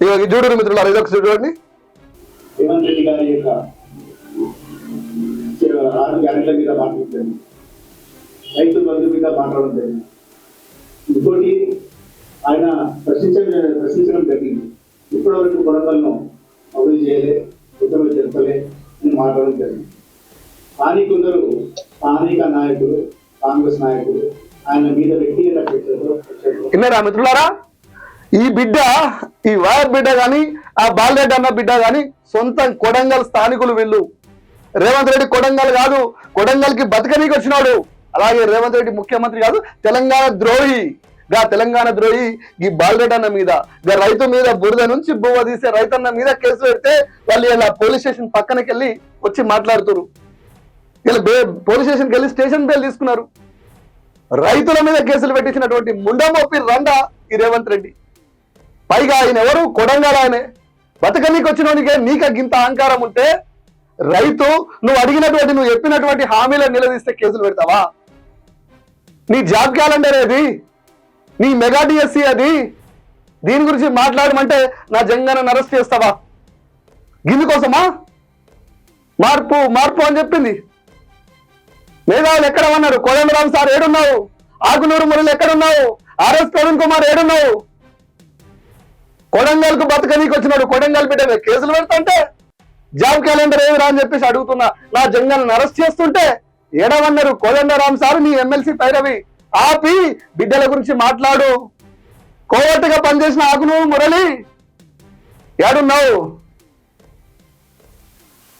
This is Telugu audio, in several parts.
చూడరు మిత్రులారా ఇది ఒకసారి చూడండి రేవంత్ రెడ్డి గారి యొక్క ఆరు గ్యారెంట్ల మీద మాట్లాడుతుంది రైతు బంధు మీద మాట్లాడడం జరిగింది. ఇంకోటి ఆయన ప్రశ్నించ ప్రశ్నించడం జరిగింది. ఇప్పటివరకు కొడంగల్ను అభివృద్ధి చేయలే ఉత్తర్వులు జరపలే అని మాట్లాడడం జరిగింది. కానీ కొందరు స్థానిక నాయకులు కాంగ్రెస్ నాయకులు ఆయన మీద వ్యక్తిగత విన్నారా మిత్రులారా? ఈ బిడ్డ ఈ వైర్ బిడ్డ కానీ ఆ బాలరెడ్డి అన్న బిడ్డ కానీ సొంతం కొడంగల్ స్థానికులు వీళ్ళు. రేవంత్ రెడ్డి కొడంగల్ కాదు కొడంగల్కి బతకనీకి వచ్చినాడు. అలాగే రేవంత్ రెడ్డి ముఖ్యమంత్రి కాదు తెలంగాణ ద్రోహి. గా తెలంగాణ ద్రోహి ఈ బాలరెడ్డి అన్న మీద. గా రైతు మీద బురద నుంచి బువ్వ తీసే రైతన్న మీద కేసు పెడితే వాళ్ళు ఇలా పోలీస్ స్టేషన్ పక్కనకి వెళ్ళి వచ్చి మాట్లాడుతురు. ఇలా పోలీస్ స్టేషన్కి వెళ్ళి స్టేషన్ పేరు తీసుకున్నారు. రైతుల మీద కేసులు పెట్టించినటువంటి ముండమొప్పి రండ ఈ రేవంత్ రెడ్డి. పైగా ఆయన ఎవరు? కొడంగల్ ఆయనే. బతకనీకి వచ్చినోనికే నీక గింత అహంకారం ఉంటే రైతు నువ్వు అడిగినటువంటి నువ్వు చెప్పినటువంటి హామీలను నిలదీస్తే కేసులు పెడతావా? నీ జాబ్ క్యాలెండర్ ఏది? నీ మెగా డిఎస్సి అది? దీని గురించి మాట్లాడమంటే నా జంగన అరెస్ట్ చేస్తావా? గిందు కోసమా? మార్పు మార్పు అని చెప్పింది. మేధావులు ఎక్కడ ఉన్నారు? కోదండరామ్ సార్ ఏడున్నావు? ఆకునూరు మురళి ఎక్కడున్నావు? ఆర్ఎస్ ప్రవీణ్ కుమార్ ఏడున్నావు? కొడంగల్కు బతకనీకి వచ్చినాడు. కొడంగల్ బిడ్డ మీద కేసులు పెడుతుంటే జాబ్ క్యాలెండర్ ఏదిరా అని చెప్పేసి అడుగుతున్నా. నా జంగల్ని అరెస్ట్ చేస్తుంటే ఏడవన్నారు కోదండరామ్ సార్ నీ ఎమ్మెల్సీ పైరవి. ఆపి బిడ్డల గురించి మాట్లాడు. కోవట్టుగా పనిచేసిన ఆకును మురళి. ఏడున్నావు?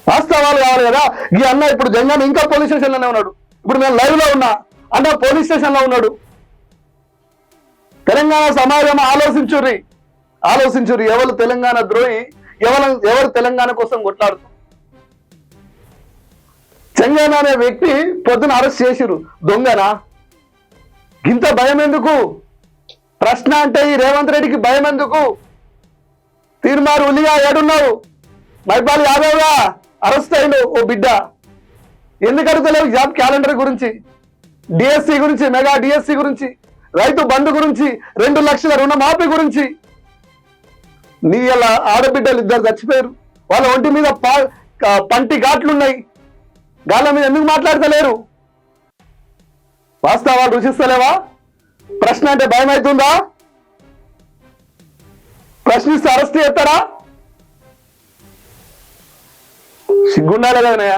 వాస్తవాలు కావాలి కదా. ఈ అన్న ఇప్పుడు జంగన్ ఇంకా పోలీస్ స్టేషన్లోనే ఉన్నాడు. ఇప్పుడు నేను లైవ్లో ఉన్నా. అన్న పోలీస్ స్టేషన్లో ఉన్నాడు. తెలంగాణ సమాజం ఆలోచించుర్రీ. ఆలోచించరు ఎవరు తెలంగాణ ద్రోహి ఎవరు ఎవరు తెలంగాణ కోసం కొట్లాడుతారు చెంగన్ అనే వ్యక్తి పొద్దున అరెస్ట్ చేసిరు దొంగనా? ఇంత భయం ఎందుకు? ప్రశ్న అంటే ఈ రేవంత్ రెడ్డికి భయం ఎందుకు? తీర్మారు ఉలిగా ఏడున్నావు? మైపాల్ యాదవ్గా అరెస్ట్ అయిండు ఓ బిడ్డ. ఎందుకు అడుగుతలేవు జాబ్ క్యాలెండర్ గురించి? డిఎస్సి గురించి మెగా డిఎస్సి గురించి రైతు బంధు గురించి రెండు లక్షల రుణమాఫీ గురించి. నీ ఇలా ఆడబిడ్డలు ఇద్దరు చచ్చిపోయారు. వాళ్ళ ఒంటి మీద పా- పంటి ఘాట్లున్నాయి. గాళ్ళ మీద ఎందుకు మాట్లాడతలేరు? వాస్తవాలు రుచిస్తలేవా? ప్రశ్న అంటే భయం అవుతుందా ప్రశ్నిస్తే అరెస్ట్ చేస్తారా సిగ్గుండాలి కదనయ్య